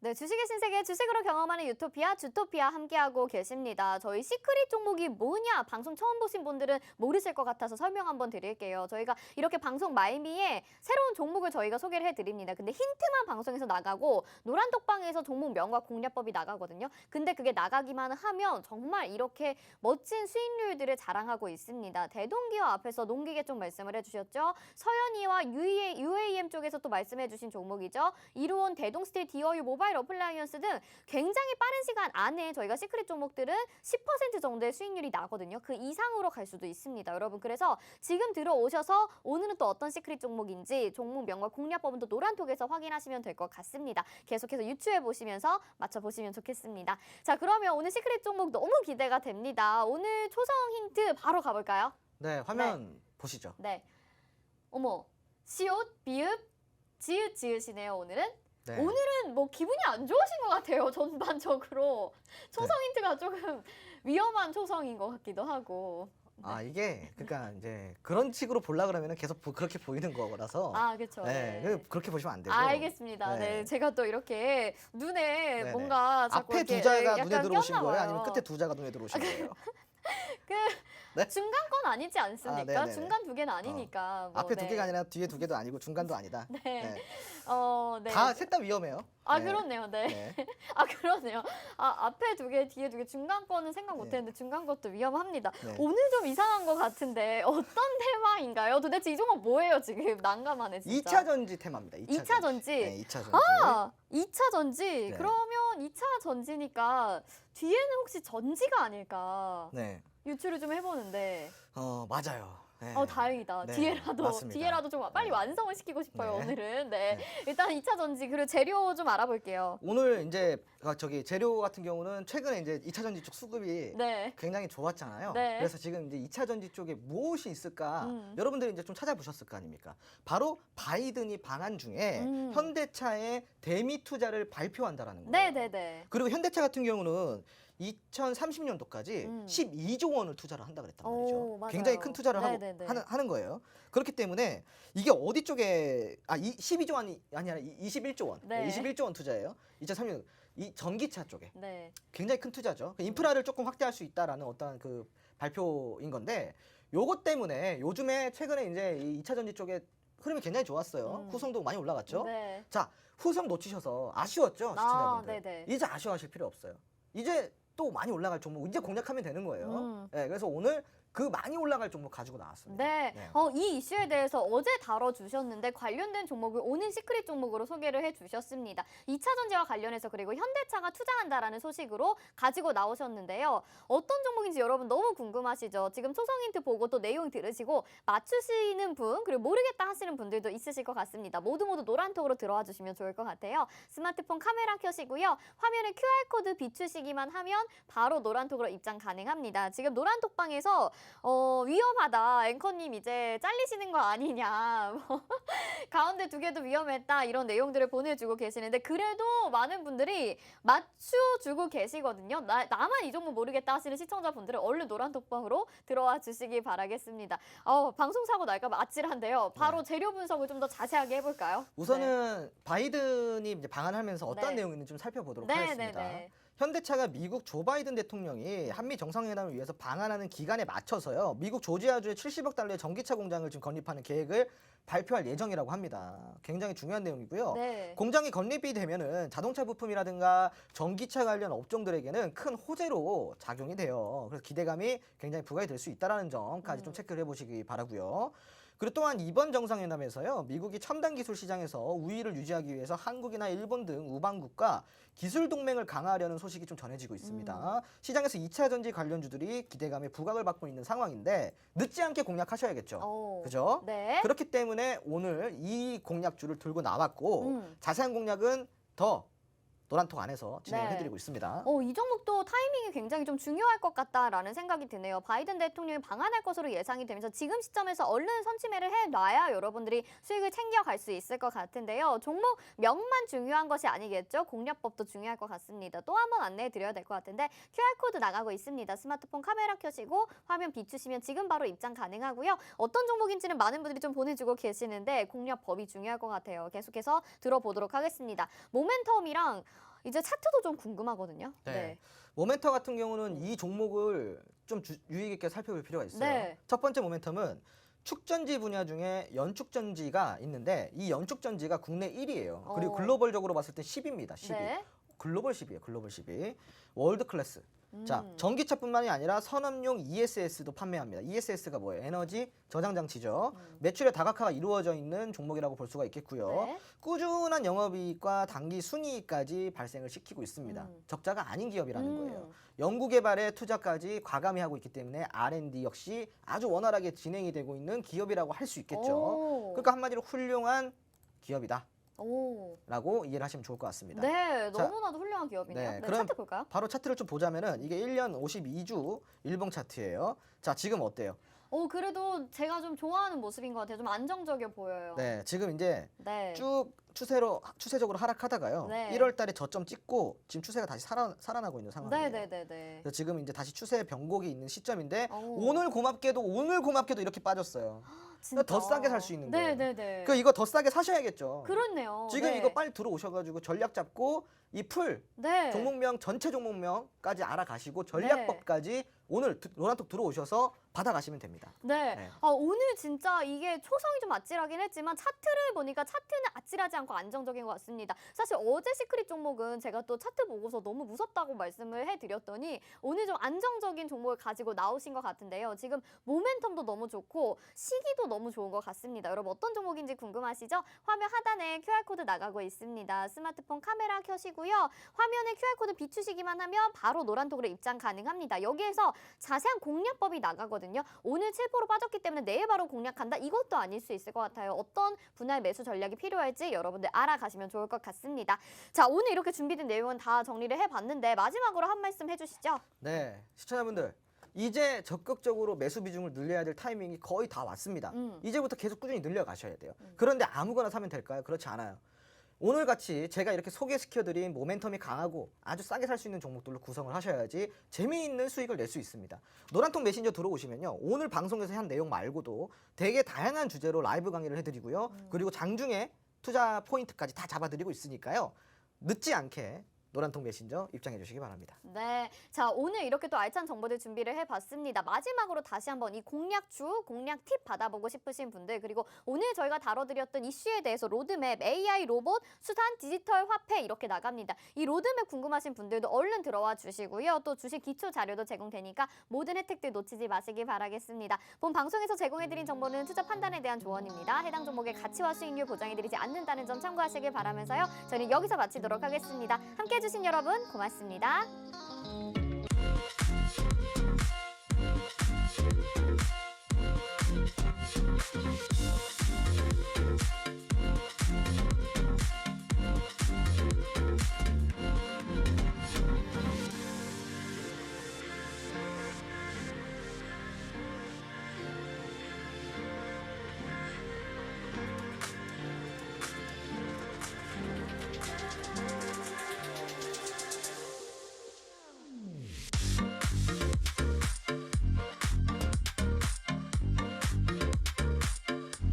네, 주식의 신세계 주식으로 경험하는 유토피아 주토피아 함께하고 계십니다. 저희 시크릿 종목이 뭐냐 방송 처음 보신 분들은 모르실 것 같아서 설명 한번 드릴게요. 저희가 이렇게 방송 말미에 새로운 종목을 저희가 소개를 해드립니다. 근데 힌트만 방송에서 나가고 노란톡방에서 종목 명과 공략법이 나가거든요. 근데 그게 나가기만 하면 정말 이렇게 멋진 수익률들을 자랑하고 있습니다. 대동기업 앞에서 농기계 쪽 말씀을 해주셨죠. 서현이와 UAM 쪽에서 또 말씀해주신 종목이죠. 이루온 대동스틸 디어유 모바일 어플라이언스 등 굉장히 빠른 시간 안에 저희가 시크릿 종목들은 10% 정도의 수익률이 나거든요. 그 이상으로 갈 수도 있습니다. 여러분 그래서 지금 들어오셔서 오늘은 또 어떤 시크릿 종목인지 종목 명과 공략법은 또 노란톡에서 확인하시면 될 것 같습니다. 계속해서 유추해 보시면서 맞춰 보시면 좋겠습니다. 자 그러면 오늘 시크릿 종목 너무 기대가 됩니다. 오늘 초성 힌트 바로 가볼까요? 네, 화면 보시죠. 네. 어머 시옷 비읍 지읒 지읒이네요 오늘은. 네. 오늘은 뭐 기분이 안 좋으신 것 같아요 전반적으로 초성 네. 힌트가 조금 위험한 초성인 것 같기도 하고 아 이게 그러니까 이제 그런 식으로 보려 그러면 계속 보- 그렇게 보이는 거라서 아 그렇죠 네, 그- 그렇게 보시면 안 되고 알겠습니다 네. 네. 제가 또 이렇게 눈에 네네. 뭔가 자꾸 앞에 이렇게 두 자가 약간 눈에 들어오신 꼈나 거예요? 아니면 끝에 두 자가 눈에 들어오신 거예요? 그 네? 중간 건 아니지 않습니까 네네네. 중간 두 개는 아니니까 뭐, 앞에 두 네. 개가 아니라 뒤에 두 개도 아니고 중간도 아니다. 네. 어, 네. 다 셋 다 위험해요. 아 네. 그렇네요 네. 네. 아 그러네요. 아 앞에 두 개, 뒤에 두 개, 중간 거는 생각 네. 못했는데 중간 것도 위험합니다. 네. 오늘 좀 이상한 것 같은데 어떤 테마인가요? 도대체 이 종목 뭐예요 지금 난감하네 진짜. 2차 전지 테마입니다. 2차, 2차 전지. 네, 2차 전지. 아 2차 전지. 네. 그러면 2차 전지니까 뒤에는 혹시 전지가 아닐까 네. 유추를 좀 해보는데. 어, 맞아요. 네. 어 다행이다. 네, 뒤에라도 맞습니다. 뒤에라도 좀 빨리 네. 완성을 시키고 싶어요 네. 오늘은. 네. 네. 일단 2차 전지 그리고 재료 좀 알아볼게요. 오늘 이제 아, 저기 재료 같은 경우는 최근에 이제 2차 전지 쪽 수급이 네. 굉장히 좋았잖아요. 네. 그래서 지금 이제 2차 전지 쪽에 무엇이 있을까 음. 여러분들이 이제 좀 찾아보셨을 거 아닙니까? 바로 바이든이 방한 중에 음. 현대차의 대미 투자를 발표한다라는 거예요. 네 네 네. 그리고 현대차 같은 경우는 2030년도까지 음. 12조 원을 투자를 한다 그랬단 오, 말이죠. 맞아요. 굉장히 큰 투자를 하고 네네네. 하는, 하는 거예요. 그렇기 때문에 이게 어디 쪽에 아 이, 12조 원이 아니 아니 21조 원. 네. 21조 원 투자예요. 2030년 이 전기차 쪽에 네. 굉장히 큰 투자죠. 그 인프라를 조금 확대할 수 있다라는 어떤 그 발표인 건데 요것 때문에 요즘에 최근에 이제 이 2차 전지 쪽에 흐름이 굉장히 좋았어요. 음. 후성도 많이 올라갔죠. 네. 자, 후성 놓치셔서 아쉬웠죠, 아, 시청자분들. 네네. 이제 아쉬워하실 필요 없어요. 이제 또 많이 올라갈 종목 이제 공략하면 되는 거예요. 음. 네, 그래서 오늘 그 많이 올라갈 종목 가지고 나왔습니다. 네. 네. 어, 이 이슈에 대해서 어제 다뤄주셨는데 관련된 종목을 오늘 시크릿 종목으로 소개를 해주셨습니다. 2차 전지와 관련해서 그리고 현대차가 투자한다라는 소식으로 가지고 나오셨는데요. 어떤 종목인지 여러분 너무 궁금하시죠? 지금 초성 힌트 보고 또 내용 들으시고 맞추시는 분 그리고 모르겠다 하시는 분들도 있으실 것 같습니다. 모두 모두 노란톡으로 들어와 주시면 좋을 것 같아요. 스마트폰 카메라 켜시고요. 화면에 QR코드 비추시기만 하면 바로 노란톡으로 입장 가능합니다. 지금 노란톡방에서 어, 위험하다. 앵커님 이제 잘리시는 거 아니냐. 뭐 가운데 두 개도 위험했다. 이런 내용들을 보내주고 계시는데 그래도 많은 분들이 맞춰주고 계시거든요. 나, 나만 이 종목 모르겠다 하시는 시청자분들은 얼른 노란톡방으로 들어와 주시기 바라겠습니다. 어, 방송 사고 날까봐 아찔한데요. 바로 재료 분석을 좀 더 자세하게 해볼까요? 네. 우선은 바이든이 이제 방한하면서 어떤 네. 내용인지 좀 살펴보도록 네, 하겠습니다. 네, 네. 현대차가 미국 조 바이든 대통령이 한미 정상회담을 위해서 방한하는 기간에 맞춰서요. 미국 조지아주에 70억 달러의 전기차 공장을 지금 건립하는 계획을 발표할 예정이라고 합니다. 굉장히 중요한 내용이고요. 네. 공장이 건립이 되면은 자동차 부품이라든가 전기차 관련 업종들에게는 큰 호재로 작용이 돼요. 그래서 기대감이 굉장히 부각이 될 수 있다라는 점까지 좀 음. 체크를 해보시기 바라고요. 그리고 또한 이번 정상회담에서요, 미국이 첨단 기술 시장에서 우위를 유지하기 위해서 한국이나 일본 등 우방국과 기술 동맹을 강화하려는 소식이 좀 전해지고 있습니다. 시장에서 2차 전지 관련주들이 기대감에 부각을 받고 있는 상황인데 늦지 않게 공략하셔야겠죠. 오. 그죠? 네. 그렇기 때문에 오늘 이 공략주를 들고 나왔고 음. 자세한 공략은 더 노란톡 안에서 진행을 네. 해드리고 있습니다. 어, 이 종목도 타이밍이 굉장히 좀 중요할 것 같다라는 생각이 드네요. 바이든 대통령이 방한할 것으로 예상이 되면서 지금 시점에서 얼른 선취매를 해놔야 여러분들이 수익을 챙겨갈 수 있을 것 같은데요. 종목 명만 중요한 것이 아니겠죠. 공략법도 중요할 것 같습니다. 또 한 번 안내해 드려야 될 것 같은데 QR코드 나가고 있습니다. 스마트폰 카메라 켜시고 화면 비추시면 지금 바로 입장 가능하고요. 어떤 종목인지는 많은 분들이 좀 보내주고 계시는데 공략법이 중요할 것 같아요. 계속해서 들어보도록 하겠습니다. 모멘텀이랑 이제 차트도 좀 궁금하거든요. 네. 모멘터 같은 경우는 이 종목을 좀 주- 유의 깊게 살펴볼 필요가 있어요. 네. 첫 번째 모멘텀은 축전지 분야 중에 연축전지가 있는데 이 연축전지가 국내 1위예요. 그리고 어. 글로벌적으로 봤을 때 10위입니다. 10위. 네. 글로벌 10위예요. 글로벌 10위. 월드 클래스. 자, 음. 전기차뿐만이 아니라 산업용 ESS도 판매합니다. ESS가 뭐예요? 에너지 저장 장치죠. 음. 매출의 다각화가 이루어져 있는 종목이라고 볼 수가 있겠고요. 네. 꾸준한 영업이익과 단기 순이익까지 발생을 시키고 있습니다. 음. 적자가 아닌 기업이라는 음. 거예요. 연구개발에 투자까지 과감히 하고 있기 때문에 R&D 역시 아주 원활하게 진행이 되고 있는 기업이라고 할 수 있겠죠. 오. 그러니까 한마디로 훌륭한 기업이다 라고 오. 이해를 하시면 좋을 것 같습니다. 네, 자, 너무나도 훌륭한 기업이네요. 네, 네, 그럼- 차트 볼까요? 바로 차트를 좀 보자면은 이게 1년 52주 일봉 차트예요. 자, 지금 어때요? 오, 그래도 제가 좀 좋아하는 모습인 것 같아요. 좀 안정적이어 보여요. 네, 지금 이제 네. 쭉 추세로 추세적으로 하락하다가요. 네. 1월 달에 저점 찍고 지금 추세가 다시 살아, 살아나고 있는 상황이에요. 네, 네, 네, 네. 지금 이제 다시 추세 변곡이 있는 시점인데 오. 오늘 고맙게도 오늘 고맙게도 이렇게 빠졌어요. 진짜. 더 싸게 살 수 있는 네, 거예요. 네, 네. 그 이거 더 싸게 사셔야겠죠. 그렇네요. 지금 네. 이거 빨리 들어오셔가지고 전략 잡고 이 풀 네. 종목명 전체 종목명까지 알아가시고 전략법까지 오늘 드- 노란톡 들어오셔서 받아가시면 됩니다. 네. 네. 아, 오늘 진짜 이게 초성이 좀 아찔하긴 했지만 차트를 보니까 차트는 아찔하지 않고 안정적인 것 같습니다. 사실 어제 시크릿 종목은 제가 또 차트 보고서 너무 무섭다고 말씀을 해드렸더니 오늘 좀 안정적인 종목을 가지고 나오신 것 같은데요. 지금 모멘텀도 너무 좋고 시기도 너무 좋은 것 같습니다. 여러분 어떤 종목인지 궁금하시죠? 화면 하단에 QR코드 나가고 있습니다. 스마트폰 카메라 켜시고요. 화면에 QR코드 비추시기만 하면 바로 노란톡으로 입장 가능합니다. 여기에서 자세한 공략법이 나가거든요. 오늘 7% 빠졌기 때문에 내일 바로 공략한다? 이것도 아닐 수 있을 것 같아요. 어떤 분할 매수 전략이 필요할지 여러분들 알아가시면 좋을 것 같습니다. 자, 오늘 이렇게 준비된 내용은 다 정리를 해봤는데 마지막으로 한 말씀 해주시죠. 네, 시청자분들 이제 적극적으로 매수 비중을 늘려야 될 타이밍이 거의 다 왔습니다. 음. 이제부터 계속 꾸준히 늘려 가셔야 돼요. 그런데 아무거나 사면 될까요? 그렇지 않아요. 오늘 같이 제가 이렇게 소개시켜드린 모멘텀이 강하고 아주 싸게 살 수 있는 종목들로 구성을 하셔야지 재미있는 수익을 낼 수 있습니다. 노란통 메신저 들어오시면요. 오늘 방송에서 한 내용 말고도 되게 다양한 주제로 라이브 강의를 해드리고요. 그리고 장중에 투자 포인트까지 다 잡아드리고 있으니까요. 늦지 않게 노란통 메신저 입장해 주시기 바랍니다. 네. 자, 오늘 이렇게 또 알찬 정보들 준비를 해봤습니다. 마지막으로 다시 한번 이 공략주, 공략 팁 받아보고 싶으신 분들, 그리고 오늘 저희가 다뤄드렸던 이슈에 대해서 로드맵, AI 로봇, 수산, 디지털 화폐 이렇게 나갑니다. 이 로드맵 궁금하신 분들도 얼른 들어와 주시고요. 또 주식 기초 자료도 제공되니까 모든 혜택들 놓치지 마시기 바라겠습니다. 본 방송에서 제공해드린 정보는 투자 판단에 대한 조언입니다. 해당 종목의 가치와 수익률 보장해드리지 않는다는 점 참고하시길 바라면서요. 저는 여기서 마치도록 하겠습니다. 함께 해주신 여러분 고맙습니다.